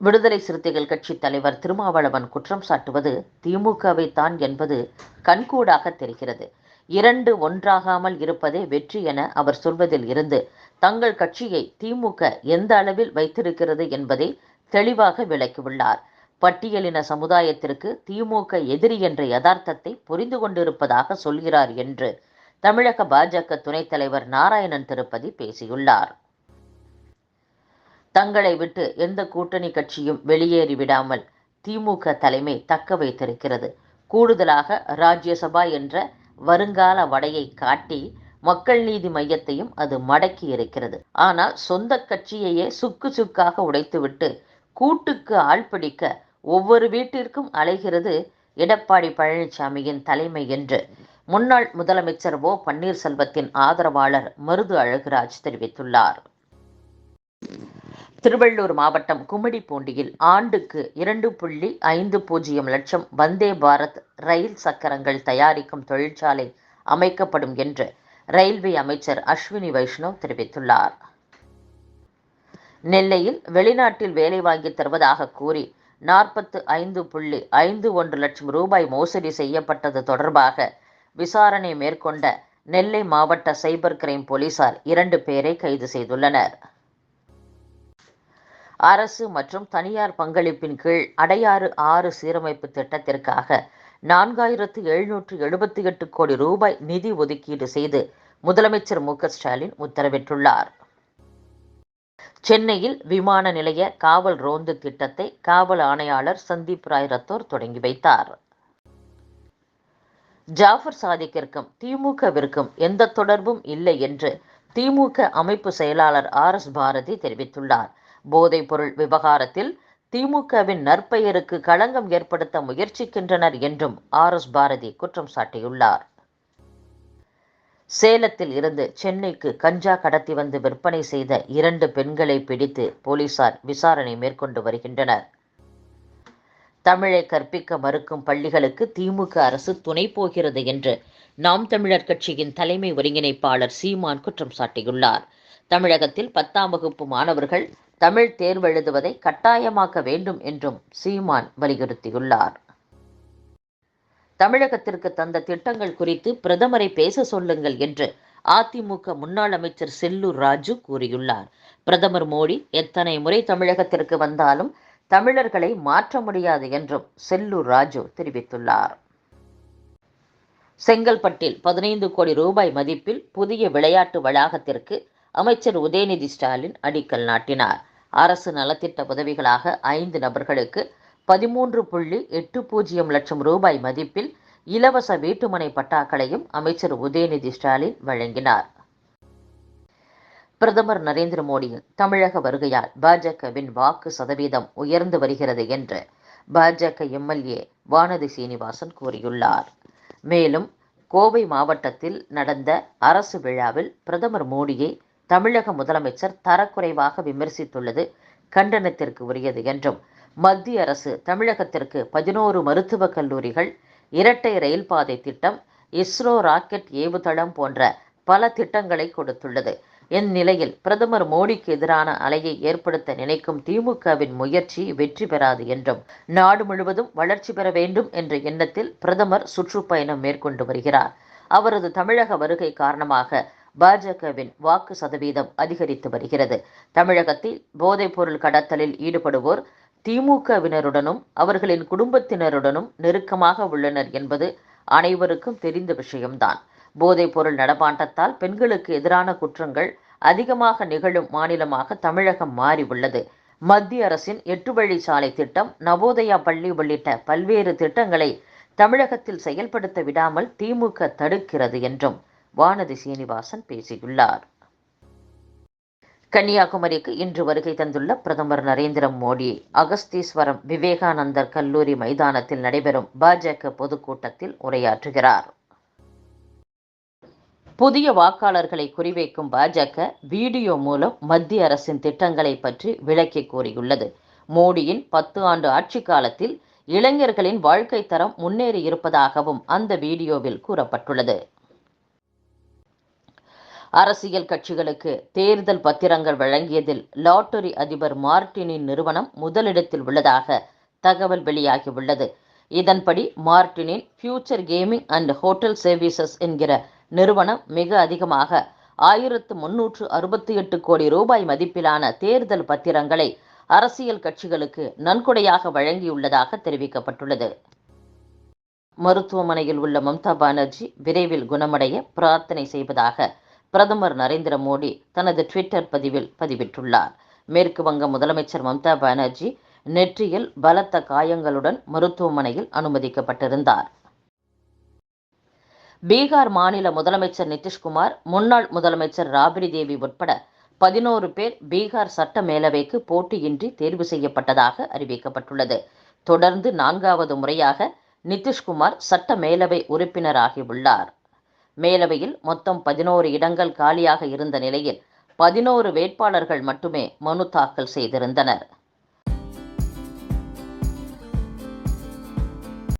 விடுதலை சிறுத்தைகள் கட்சி தலைவர் திருமாவளவன் குற்றம் சாட்டுவது திமுகவை தான் என்பது கண்கூடாக தெரிகிறது. இரண்டு ஒன்றாகாமல் இருப்பதே வெற்றி என அவர் சொல்வதில் இருந்து தங்கள் கட்சியை திமுக எந்த அளவில் வைத்திருக்கிறது என்பதை தெளிவாக விளக்கியுள்ளார். பட்டியலின சமுதாயத்திற்கு திமுக எதிரி என்ற யதார்த்தத்தை புரிந்து கொண்டிருப்பதாக சொல்கிறார் என்று தமிழக பாஜக துணைத் தலைவர் நாராயணன் திருப்பதி பேசியுள்ளார். தங்களை விட்டு எந்த கூட்டணி கட்சியும் வெளியேறி விடாமல் திமுக தலைமை தக்க வைத்திருக்கிறது. கூடுதலாக ராஜ்யசபா என்ற வருங்கால வடையை காட்டி மக்கள் நீதி மையத்தையும் அது மடக்கி இருக்கிறது. ஆனால் சொந்த கட்சியையே சுக்கு சுக்காக உடைத்துவிட்டு கூட்டுக்கு ஆள் பிடிக்க ஒவ்வொரு வீட்டிற்கும் அலைகிறது எடப்பாடி பழனிசாமியின் தலைமை என்று முன்னாள் முதலமைச்சர் ஓ பன்னீர்செல்வத்தின் ஆதரவாளர் மருது அழகுராஜ் தெரிவித்துள்ளார். திருவள்ளூர் மாவட்டம் கும்மிடிப்பூண்டியில் ஆண்டுக்கு இரண்டு புள்ளி ஐந்து பூஜ்ஜியம் லட்சம் வந்தே பாரத் ரயில் சக்கரங்கள் தயாரிக்கும் தொழிற்சாலை அமைக்கப்படும் என்று ரயில்வே அமைச்சர் அஸ்வினி வைஷ்ணவ் தெரிவித்துள்ளார். நெல்லையில் வெளிநாட்டில் வேலை வாங்கி தருவதாக கூறி நாற்பத்து ஐந்து புள்ளி ஐந்து ஒன்று லட்சம் ரூபாய் மோசடி செய்யப்பட்டது தொடர்பாக விசாரணை மேற்கொண்ட நெல்லை மாவட்ட சைபர் கிரைம் போலீசார் இரண்டு பேரை கைது செய்துள்ளனர். அரசு மற்றும் தனியார் பங்களிப்பின் கீழ் அடையாறு ஆறு சீரமைப்பு திட்டத்திற்காக நான்காயிரத்து எழுநூற்று எழுபத்தி எட்டு கோடி ரூபாய் நிதி ஒதுக்கீடு செய்து முதலமைச்சர் மு ஸ்டாலின் உத்தரவிட்டுள்ளார். சென்னையில் விமான நிலைய காவல் ரோந்து திட்டத்தை காவல் ஆணையாளர் சந்தீப் ராய் ரத்தோர் தொடங்கி வைத்தார். ஜாஃபர் சாதிக்கிற்கும் திமுகவிற்கும் எந்த தொடர்பும் இல்லை என்று திமுக அமைப்பு செயலாளர் ஆர் எஸ் பாரதி தெரிவித்துள்ளார். போதைப்பொருள் விவகாரத்தில் திமுகவின் நற்பெயருக்கு களங்கம் ஏற்படுத்த முயற்சிக்கின்றனர் என்றும் ஆர் எஸ் பாரதி குற்றம் சாட்டியுள்ளார். சேலத்தில் இருந்து சென்னைக்கு கஞ்சா கடத்தி வந்து விற்பனை செய்த இரண்டு பெண்களை பிடித்து போலீசார் விசாரணை மேற்கொண்டு வருகின்றனர். தமிழை கற்பிக்க மறுக்கும் பள்ளிகளுக்கு திமுக அரசு துணை போகிறது என்று நாம் தமிழர் கட்சியின் தலைமை ஒருங்கிணைப்பாளர் சீமான் குற்றம் சாட்டியுள்ளார். தமிழகத்தில் பத்தாம் வகுப்பு மாணவர்கள் தமிழ் தேர்வெழுதுவதை கட்டாயமாக்க வேண்டும் என்றும் சீமான் வலியுறுத்தியுள்ளார். தமிழகத்திற்கு தந்த திட்டங்கள் குறித்து பிரதமரை பேச சொல்லுங்கள் என்று அதிமுக முன்னாள் அமைச்சர் செல்லூர் ராஜு கூறியுள்ளார். பிரதமர் மோடி எத்தனை முறை தமிழகத்திற்கு வந்தாலும் தமிழர்களை மாற்ற முடியாது என்றும் செல்லூர் ராஜு தெரிவித்துள்ளார். செங்கல்பட்டில் பதினைந்து கோடி ரூபாய் மதிப்பில் புதிய விளையாட்டு வளாகத்திற்கு அமைச்சர் உதயநிதி ஸ்டாலின் அடிக்கல் நாட்டினார். அரசு நலத்திட்ட உதவிகளாக ஐந்து நபர்களுக்கு பதிமூன்று புள்ளி எட்டு பூஜ்ஜியம் லட்சம் ரூபாய் மதிப்பில் இலவச வீட்டுமனை பட்டாக்களையும் அமைச்சர் உதயநிதி ஸ்டாலின் வழங்கினார். பிரதமர் நரேந்திர மோடியின் தமிழக வருகையால் பாஜகவின் வாக்கு சதவீதம் உயர்ந்து வருகிறது என்று பாஜக எம்எல்ஏ வானதி சீனிவாசன் கூறியுள்ளார். மேலும் கோவை மாவட்டத்தில் நடந்த அரசு விழாவில் பிரதமர் மோடியை தமிழக முதலமைச்சர் தரக்குறைவாக விமர்சித்துள்ளது கண்டனத்திற்கு உரியது என்றும் மத்திய அரசு தமிழகத்திற்கு பதினோரு மருத்துவக் கல்லூரிகள் இரட்டை ரயில் பாதை திட்டம் இஸ்ரோ ராக்கெட் ஏவுதளம் போன்ற பல திட்டங்களை கொடுத்துள்ளது. இந்நிலையில் பிரதமர் மோடிக்கு எதிரான அலையை ஏற்படுத்த நினைக்கும் திமுகவின் முயற்சி வெற்றி பெறாது என்றும் நாடு முழுவதும் வளர்ச்சி பெற வேண்டும் என்ற எண்ணத்தில் பிரதமர் சுற்றுப்பயணம் மேற்கொண்டு வருகிறார். அவரது தமிழக வருகை காரணமாக பாஜகவின் வாக்கு சதவீதம் அதிகரித்து வருகிறது. தமிழகத்தில் போதைப்பொருள் கடத்தலில் ஈடுபடுவோர் திமுகவினருடனும் அவர்களின் குடும்பத்தினருடனும் நெருக்கமாக உள்ளனர் என்பது அனைவருக்கும் தெரிந்த விஷயம்தான். போதைப்பொருள் நடமாட்டத்தால் பெண்களுக்கு எதிரான குற்றங்கள் அதிகமாக நிகழும் மாநிலமாக தமிழகம் மாறி உள்ளது. மத்திய அரசின் எட்டு வழிச்சாலை திட்டம் நவோதயா பள்ளி உள்ளிட்ட பல்வேறு திட்டங்களை தமிழகத்தில் செயல்படுத்த விடாமல் திமுக தடுக்கிறது என்றும் வானதி சீனிவாசன் பேசியுள்ளார். கன்னியாகுமரிக்கு இன்று வருகை தந்துள்ள பிரதமர் நரேந்திர மோடி அகஸ்தீஸ்வரம் விவேகானந்தர் கல்லூரி மைதானத்தில் நடைபெறும் பாஜக பொதுக்கூட்டத்தில் உரையாற்றுகிறார். புதிய வாக்காளர்களை குறிவைக்கும் பாஜக வீடியோ மூலம் மத்திய அரசின் திட்டங்களை பற்றி விளக்கி கூறியுள்ளது. மோடியின் பத்து ஆண்டு ஆட்சி காலத்தில் இளைஞர்களின் வாழ்க்கை தரம் முன்னேறி இருப்பதாகவும் அந்த வீடியோவில் கூறப்பட்டுள்ளது. அரசியல் கட்சிகளுக்கு தேர்தல் பத்திரங்கள் வழங்கியதில் லாட்டரி அதிபர் மார்டினின் நிறுவனம் முதலிடத்தில் உள்ளதாக தகவல் வெளியாகியுள்ளது. இதன்படி மார்டினின் future gaming and hotel services என்கிற நிறுவனம் மிக அதிகமாக ஆயிரத்து முன்னூற்று அறுபத்தி எட்டு கோடி ரூபாய் மதிப்பிலான தேர்தல் பத்திரங்களை அரசியல் கட்சிகளுக்கு நன்கொடையாக வழங்கியுள்ளதாக தெரிவிக்கப்பட்டுள்ளது. மருத்துவமனையில் உள்ள மம்தா பானர்ஜி விரைவில் குணமடைய பிரார்த்தனை செய்வதாக பிரதமர் நரேந்திர மோடி தனது ட்விட்டர் பதிவில் பதிவிட்டுள்ளார். மேற்கு வங்க முதலமைச்சர் மம்தா பானர்ஜி நெற்றியில் பலத்த காயங்களுடன் மருத்துவமனையில் அனுமதிக்கப்பட்டிருந்தார். பீகார் மாநில முதலமைச்சர் நிதிஷ்குமார் முன்னாள் முதலமைச்சர் ராபிரி தேவி உட்பட பதினோரு பேர் பீகார் சட்ட மேலவைக்கு போட்டியின்றி தேர்வு செய்யப்பட்டதாக அறிவிக்கப்பட்டுள்ளது. தொடர்ந்து நான்காவது முறையாக நிதிஷ்குமார் சட்ட மேலவை உறுப்பினராகியுள்ளார். மேலவையில் மொத்தம் பதினோரு இடங்கள் காலியாக இருந்த நிலையில் பதினோரு வேட்பாளர்கள் மட்டுமே மனு தாக்கல் செய்திருந்தனர்.